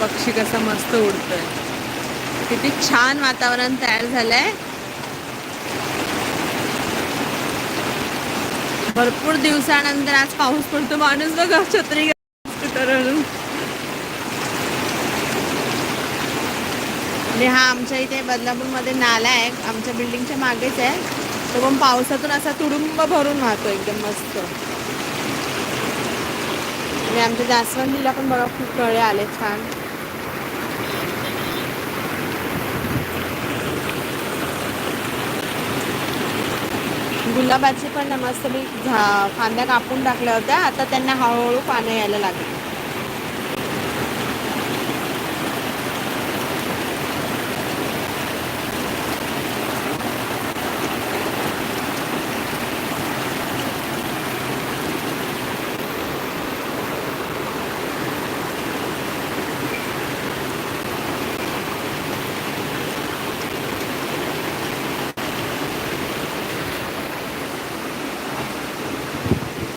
पक्षी कसं मस्त उडतोय. किती छान वातावरण तयार झालंय. भरपूर दिवसानंतर आज पाऊस पडतो. माणूस बघा छत्री आणि हा आमच्या इथे बदलापूरमध्ये नाला आहे. आमच्या बिल्डिंगच्या मागेच आहे. तो पण पावसातून असा तुडुंब भरून वाहतो एकदम मस्त. आणि आमच्या जास्वंदीला पण बघा खूप कळे आले छान. गुलाबाचे पण मस्त मी झा फांद्या कापून टाकल्या होत्या. आता त्यांना हळूहळू पानं यायला लागली.